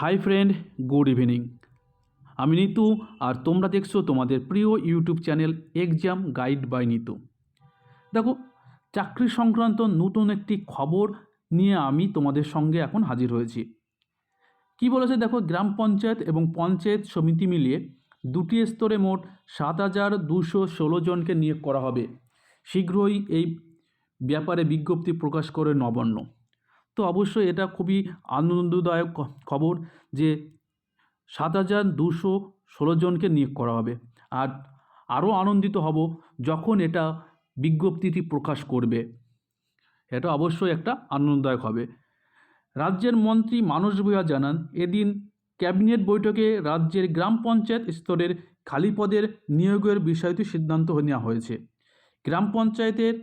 Hi friend, good evening. আমি নিতু আর তোমরা দেখছ তোমাদের প্রিয় YouTube channel exam guide by Nitu. দেখো, চাকরি সংক্রান্ত নতুন একটি খবর নিয়ে আমি তোমাদের সঙ্গে এখন হাজির হয়েছি। কি বলেছে দেখো, গ্রাম পঞ্চায়েত এবং পঞ্চায়েত সমিতি মিলিয়ে দুটি স্তরে মোট সাত হাজার দুশো ষোলো জনকে নিয়োগ করা হবে। শীঘ্রই এই ব্যাপারে বিজ্ঞপ্তি প্রকাশ করে নবান্ন। তো অবশ্যই এটা খুবই আনন্দদায়ক খবর যে সাত হাজার দুশো ষোলো জনকে নিয়োগ করা হবে। আর আরও আনন্দিত হব যখন এটা বিজ্ঞপ্তিটি প্রকাশ করবে। এটা অবশ্যই একটা আনন্দদায়ক হবে। রাজ্যের মন্ত্রী মানস ভূঁইয়া জানান, এদিন ক্যাবিনেট বৈঠকে রাজ্যের গ্রাম পঞ্চায়েত স্তরের খালি পদের নিয়োগের বিষয়টি সিদ্ধান্ত নেওয়া হয়েছে। গ্রাম পঞ্চায়েতের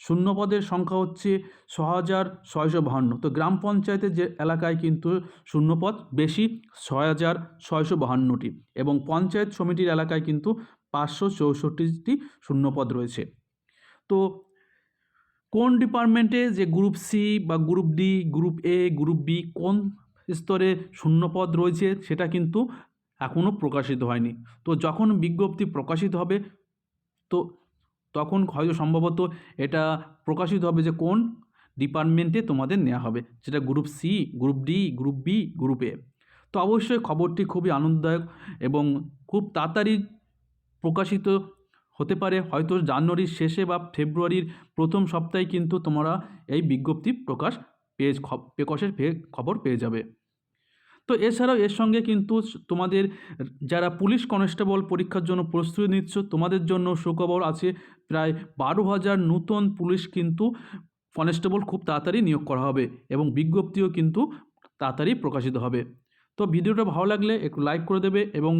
শূন্য পদের সংখ্যা হচ্ছে ছ হাজার ছয়শো বাহান্ন। তো গ্রাম পঞ্চায়েতের যে এলাকায় কিন্তু শূন্যপদ বেশি ছয় হাজার ছয়শো বাহান্নটি এবং পঞ্চায়েত সমিতির এলাকায় কিন্তু পাঁচশো চৌষট্টিটি শূন্যপদ রয়েছে। তো কোন ডিপার্টমেন্টে যে গ্রুপ সি বা group D, group A, group B, কোন স্তরে শূন্যপদ রয়েছে সেটা কিন্তু এখনও প্রকাশিত হয়নি। তো যখন বিজ্ঞপ্তি প্রকাশিত হবে, তো তখন হয়তো সম্ভবত এটা প্রকাশিত হবে যে কোন ডিপার্টমেন্টে তোমাদের নেওয়া হবে। সেটা group C, group D, group B, group A. তো অবশ্যই খবরটি খুবই আনন্দদায়ক এবং খুব তাড়াতাড়ি প্রকাশিত হতে পারে। হয়তো জানুয়ারির শেষে বা ফেব্রুয়ারির প্রথম সপ্তাহে কিন্তু তোমরা এই বিজ্ঞপ্তি প্রকাশ পেয়ে প্রকাশের খবর পেয়ে যাবে। তো এছাড়াও এর সঙ্গে কিন্তু তোমাদের যারা পুলিশ কনস্টেবল পরীক্ষার জন্য প্রস্তুতি নিচ্ছ, তোমাদের জন্য সুখবর আছে, প্রায় বারো হাজার নূতন পুলিশ কিন্তু কনস্টেবল খুব তাড়াতাড়ি নিয়োগ করা হবে এবং বিজ্ঞপ্তিও কিন্তু তাড়াতাড়ি প্রকাশিত হবে। তো ভিডিওটা ভালো লাগলে একটু লাইক করে দেবে এবং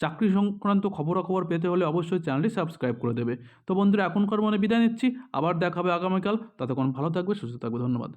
চাকরি সংক্রান্ত খবরাখবর পেতে হলে অবশ্যই চ্যানেলটি সাবস্ক্রাইব করে দেবে। তো বন্ধুরা, এখনকার মনে বিদায় নিচ্ছি, আবার দেখা হবে আগামীকাল। ততক্ষণ ভালো থাকবে, সুস্থ থাকবে। ধন্যবাদ।